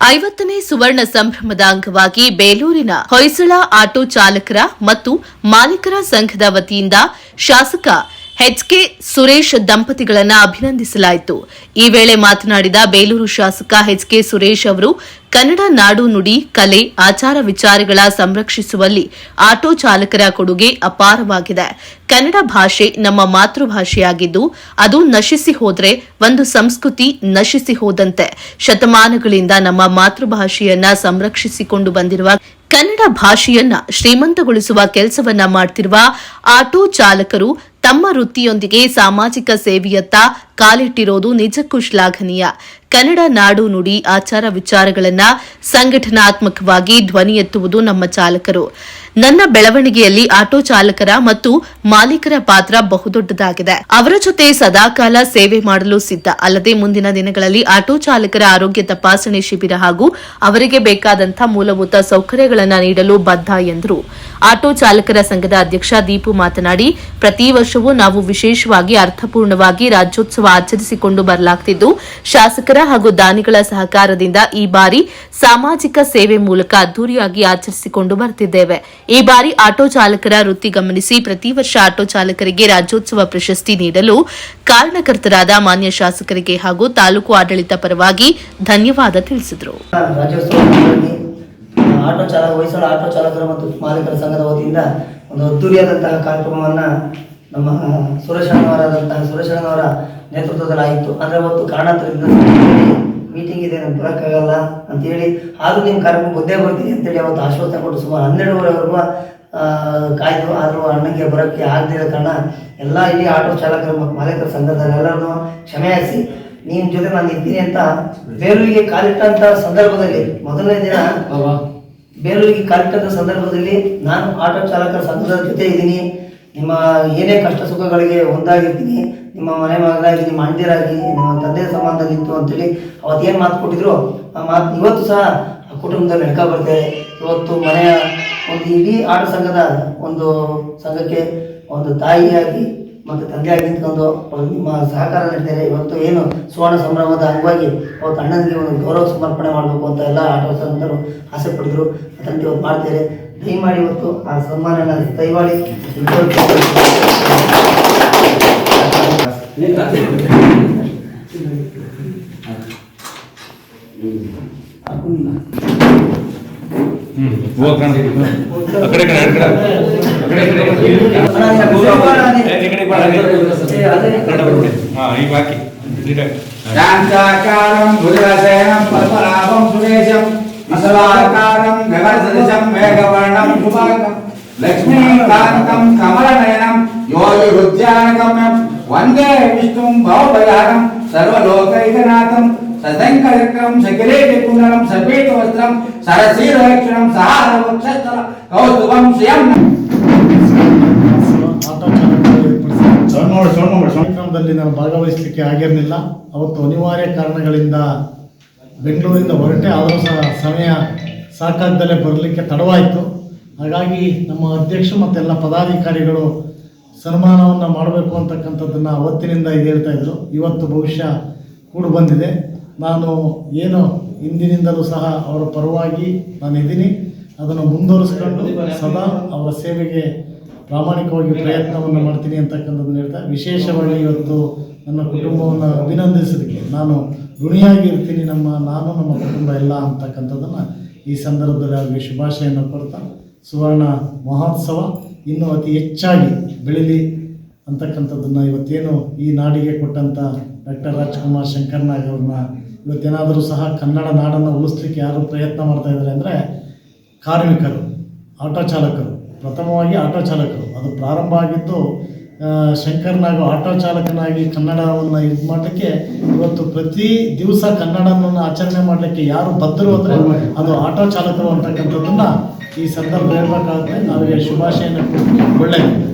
ಐವತ್ತನೇ ಸುವರ್ಣ ಸಂಭ್ರಮದ ಅಂಗವಾಗಿ ಬೇಲೂರಿನ ಹೊಯ್ಸಳ ಆಟೋ ಚಾಲಕರ ಮತ್ತು ಮಾಲೀಕರ ಸಂಘದ ವತಿಯಿಂದ ಶಾಸಕ ಎಚ್ಕೆ ಸುರೇಶ್ ದಂಪತಿಗಳನ್ನು ಅಭಿನಂದಿಸಲಾಯಿತು. ಈ ವೇಳೆ ಮಾತನಾಡಿದ ಬೇಲೂರು ಶಾಸಕ ಹೆಚ್ಕೆ ಸುರೇಶ್ ಅವರು, ಕನ್ನಡ ನಾಡು ನುಡಿ, ಕಲೆ, ಆಚಾರ ವಿಚಾರಗಳ ಸಂರಕ್ಷಿಸುವಲ್ಲಿ ಆಟೋ ಚಾಲಕರ ಕೊಡುಗೆ ಅಪಾರವಾಗಿದೆ. ಕನ್ನಡ ಭಾಷೆ ನಮ್ಮ ಮಾತೃಭಾಷೆಯಾಗಿದ್ದು, ಅದು ನಶಿಸಿ ಹೋದರೆ ಒಂದು ಸಂಸ್ಕೃತಿ ನಶಿಸಿ ಹೋದಂತೆ. ಶತಮಾನಗಳಿಂದ ನಮ್ಮ ಮಾತೃಭಾಷೆಯನ್ನ ಸಂರಕ್ಷಿಸಿಕೊಂಡು ಬಂದಿರುವ ಕನ್ನಡ ಭಾಷೆಯನ್ನ ಶ್ರೀಮಂತಗೊಳಿಸುವ ಕೆಲಸವನ್ನ ಮಾಡ್ತಿರುವ ಆಟೋ ಚಾಲಕರು ತಮ್ಮ ವೃತ್ತಿಯೊಂದಿಗೆ ಸಾಮಾಜಿಕ ಸೇವೆಯತ್ತ ಕಾಲಿಟ್ಟಿರೋದು ನಿಜಕ್ಕೂ ಶ್ಲಾಘನೀಯ. ಕನ್ನಡ ನಾಡು ನುಡಿ ಆಚಾರ ವಿಚಾರಗಳನ್ನ ಸಂಘಟನಾತ್ಮಕವಾಗಿ ಧ್ವನಿ ಎತ್ತುವುದು ನಮ್ಮ ಚಾಲಕರು. ನನ್ನ ಬೆಳವಣಿಗೆಯಲ್ಲಿ ಆಟೋ ಚಾಲಕರ ಮತ್ತು ಮಾಲೀಕರ ಪಾತ್ರ ಬಹುದೊಡ್ಡದಾಗಿದೆ. ಅವರ ಜೊತೆ ಸದಾಕಾಲ ಸೇವೆ ಮಾಡಲು ಸಿದ್ಧ. ಅಲ್ಲದೆ ಮುಂದಿನ ದಿನಗಳಲ್ಲಿ ಆಟೋ ಚಾಲಕರ ಆರೋಗ್ಯ ತಪಾಸಣೆ ಶಿಬಿರ ಹಾಗೂ ಅವರಿಗೆ ಬೇಕಾದಂತಹ ಮೂಲಭೂತ ಸೌಕರ್ಯಗಳನ್ನು ನೀಡಲು ಬದ್ಧ ಎಂದರು. ಆಟೋ ಚಾಲಕರ ಸಂಘದ ಅಧ್ಯಕ್ಷ ದೀಪು ಮಾತನಾಡಿ, ಪ್ರತಿ ವರ್ಷವೂ ನಾವು ವಿಶೇಷವಾಗಿ ಅರ್ಥಪೂರ್ಣವಾಗಿ ರಾಜ್ಯೋತ್ಸವ ಆಚರಿಸಿಕೊಂಡು ಬರಲಾಗುತ್ತಿದ್ದು ಶಾಸಕರ ಹಾಗೂ ದಾನಿಗಳ ಸಹಕಾರದಿಂದ ಈ ಬಾರಿ ಸಾಮಾಜಿಕ ಸೇವೆ ಮೂಲಕ ಅದ್ದೂರಿಯಾಗಿ ಆಚರಿಸಿಕೊಂಡು ಬರುತ್ತಿದ್ದೇವೆ ಈ ಬಾರಿ ಆಟೋ ಚಾಲಕರ ವೃತ್ತಿ ಗಮನಿಸಿ ಪ್ರತಿ ವರ್ಷ ಆಟೋ ಚಾಲಕರಿಗೆ ರಾಜ್ಯೋತ್ಸವ ಪ್ರಶಸ್ತಿ ನೀಡಲು ಕಾರಣಕರ್ತರಾದ ಮಾನ್ಯ ಶಾಸಕರಿಗೆ ಹಾಗೂ ತಾಲೂಕು ಆಡಳಿತ ಪರವಾಗಿ ಧನ್ಯವಾದ ತಿಳಿಸಿದರು. ಆಟೋ ಚಾಲಕ, ಹೊಯ್ಸಳ ಆಟೋ ಚಾಲಕರ ಮತ್ತು ಮಾಲೀಕರ ಸಂಘದ ವತಿಯಿಂದ ಒಂದು ಅದ್ದೂರಿಯಾದಂತಹ ಕಾರ್ಯಕ್ರಮವನ್ನು ನಮ್ಮ ಸುರೇಶಣ್ಣವರಾದಂತಹ ಸುರೇಶಣ್ಣವರ ನೇತೃತ್ವದಲ್ಲಿ ಆಯಿತು ಅಂದರೆ ಅವತ್ತು ಕಾರಣಾಂತರದಿಂದ ಮೀಟಿಂಗ್ ಇದೆ ನಾನು ಬರೋಕ್ಕಾಗಲ್ಲ. ಅಂತೇಳಿ ಆದರೂ ನಿಮ್ಮ ಕಾರ್ಯಕ್ರಮ ಮುಂದೆ ಬರ್ತೀನಿ ಅಂತೇಳಿ ಅವತ್ತು ಆಶ್ವಾಸನೆ ಕೊಟ್ಟು ಸುಮಾರು ಹನ್ನೆರಡುವರೆವರೆಗೂ ಕಾಯ್ದು ಆದರೂ ಅಣ್ಣಗೆ ಬರೋಕ್ಕೆ ಆಗದಿರೋ ಕಾರಣ ಎಲ್ಲ ಇಲ್ಲಿ ಆಟೋ ಚಾಲಕರು ಮತ್ತು ಮಾಲೀಕರ ಸಂಘದವರೆಲ್ಲರನ್ನು ಕ್ಷಮೆ ಹಾಕಿಸಿ ನಿಮ್ಮ ಜೊತೆ ನಾನು ಇದ್ದೀನಿ ಅಂತ ಬೇಲೂರಿಗೆ ಕಾಲಿಟ್ಟಂತ ಸಂದರ್ಭದಲ್ಲಿ ಮೊದಲನೇ ದಿನ ಬೇಲೂರಿಗೆ ಕಾಲಿಟ್ಟಂತ ಸಂದರ್ಭದಲ್ಲಿ ನಾನು ಆಟೋ ಚಾಲಕರ ಸಂಘದ ಜೊತೆ ಇದ್ದೀನಿ. ನಿಮ್ಮ ಏನೇ ಕಷ್ಟ ಸುಖಗಳಿಗೆ ಒಂದಾಗಿರ್ತೀನಿ ನಿಮ್ಮ ಮನೆ ಮಗಳಾಗಿ ನಿಮ್ಮ ಅಣ್ಣದಿರಾಗಿ ನಿಮ್ಮ ತಂದೆ ಸಂಬಂಧ ನಿಂತು ಅಂತೇಳಿ ಅವತ್ತೇನು ಮಾತು ಕೊಟ್ಟಿದ್ರು ಮಾತು ಇವತ್ತು ಸಹ ಕುಟುಂಬದಲ್ಲಿ ನಡ್ಕೊ ಬರ್ತೇವೆ ಇವತ್ತು ಮನೆಯ ಒಂದು ಇಡೀ ಆಟ ಸಂಘದ ಒಂದು ಸಂಘಕ್ಕೆ ಒಂದು ತಾಯಿಯಾಗಿ ಮತ್ತು ತಂದೆಯಾಗಿ ನಿಂತ್ಕೊಂಡು ನಿಮ್ಮ ಸಹಕಾರ ನೀಡ್ತಾರೆ ಇವತ್ತು ಏನು ಸುವರ್ಣ ಸಂಭ್ರಮದ ಅಂಗವಾಗಿ ಅವತ್ತು ಅಣ್ಣನಿಗೆ ಒಂದು ಗೌರವ ಸಮರ್ಪಣೆ ಮಾಡಬೇಕು ಅಂತ ಎಲ್ಲ ಆಟ ಸಂಘರು ಆಸೆ ಪಡಿದರು. ಅದನ್ನು ಇವತ್ತು ಮಾಡ್ತಾರೆ ದಯಮಾಡಿ ಇವತ್ತು ಆ ಸನ್ಮಾನನ ದಯಮಾಡಿ ಹೋಗೋಣ అక్కడెక్కడ అక్కడ ఈ బాకీ శాంతాకారం భుజరసేనం పద్మనాభం సురేశం మసలాకారం గగనసదృశం మేఘవర్ణం కుమారం లక్ష్మీకాంతం కమలనయనం వందే విష్ణుం భవభయానం సర్వలోకైకనాథం. तदं कार्यक्रम सकले कुंडलम ನಾನು ಭಾಗವಹಿಸಲಿಕ್ಕೆ ಆಗಿರಲಿಲ್ಲ ಅವತ್ತು ಅನಿವಾರ್ಯ ಕಾರಣಗಳಿಂದ ಬೆಂಗಳೂರಿಂದ ಹೊರಟೆ ಆದರೂ ಸಹ ಸಮಯ ಸಾಕಾಗದಲ್ಲೇ ಬರಲಿಕ್ಕೆ ತಡವಾಯಿತು. ಹಾಗಾಗಿ ನಮ್ಮ ಅಧ್ಯಕ್ಷ ಮತ್ತು ಎಲ್ಲ ಪದಾಧಿಕಾರಿಗಳು ಸನ್ಮಾನವನ್ನು ಮಾಡಬೇಕು ಅಂತಕ್ಕಂಥದ್ದನ್ನು ಅವತ್ತಿನಿಂದ ಇದು ಹೇಳ್ತಾ ಇದ್ದರು ಇವತ್ತು ಬಹುಶಃ ಕೂಡ ಬಂದಿದೆ. ನಾನು ಏನು ಹಿಂದಿನಿಂದಲೂ ಸಹ ಅವರ ಪರವಾಗಿ ನಾನು ಇದ್ದೀನಿ. ಅದನ್ನು ಮುಂದುವರಿಸ್ಕೊಂಡು ಸದಾ ಅವರ ಸೇವೆಗೆ ಪ್ರಾಮಾಣಿಕವಾಗಿ ಪ್ರಯತ್ನವನ್ನು ಮಾಡ್ತೀನಿ ಅಂತಕ್ಕಂಥದ್ದನ್ನು ಹೇಳ್ತಾ, ವಿಶೇಷವಾಗಿ ಇವತ್ತು ನನ್ನ ಕುಟುಂಬವನ್ನು ಅಭಿನಂದಿಸೋದಕ್ಕೆ ನಾನು ಋಣಿಯಾಗಿ ಇರ್ತೀನಿ. ನಮ್ಮ, ನಾನು, ನಮ್ಮ ಕುಟುಂಬ ಎಲ್ಲ ಅಂತಕ್ಕಂಥದ್ದನ್ನು ಈ ಸಂದರ್ಭದಲ್ಲಿ ಅವರಿಗೆ ಶುಭಾಶಯನ್ನು ಕೊಡ್ತಾ, ಸುವರ್ಣ ಮಹೋತ್ಸವ ಇನ್ನೂ ಅತಿ ಹೆಚ್ಚಾಗಿ ಬೆಳೀಲಿ ಅಂತಕ್ಕಂಥದ್ದನ್ನು ಇವತ್ತೇನು ಈ ನಾಡಿಗೆ ಕೊಟ್ಟಂಥ ಡಾಕ್ಟರ್ ರಾಜ್ಕುಮಾರ್ ಶಂಕರ್ನಾಗ್ ಅವ್ರನ್ನ ಇವತ್ತೇನಾದರೂ ಸಹ ಕನ್ನಡ ನಾಡನ್ನು ಉಳಿಸ್ಲಿಕ್ಕೆ ಯಾರು ಪ್ರಯತ್ನ ಮಾಡ್ತಾ ಇದ್ದಾರೆ ಅಂದರೆ ಕಾರ್ಮಿಕರು, ಆಟೋ ಚಾಲಕರು, ಪ್ರಥಮವಾಗಿ ಆಟೋ ಚಾಲಕರು. ಅದು ಪ್ರಾರಂಭ ಆಗಿದ್ದು ಶಂಕರ್ ನಾಗು ಆಟೋ ಚಾಲಕನಾಗಿ ಕನ್ನಡವನ್ನು ಇದು ಮಾಡಲಿಕ್ಕೆ ಇವತ್ತು ಪ್ರತಿ ದಿವಸ ಕನ್ನಡವನ್ನು ಆಚರಣೆ ಮಾಡಲಿಕ್ಕೆ ಯಾರು ಬದ್ಧರು ಅಂದರೆ ಅದು ಆಟೋ ಚಾಲಕರು ಅಂತಕ್ಕಂಥದ್ದನ್ನು ಈ ಸಂದರ್ಭ ಹೇಳ್ಬೇಕಾಗುತ್ತೆ. ನಾವೀಗ ಶುಭಾಶಯನ ಒಳ್ಳೆಯದು.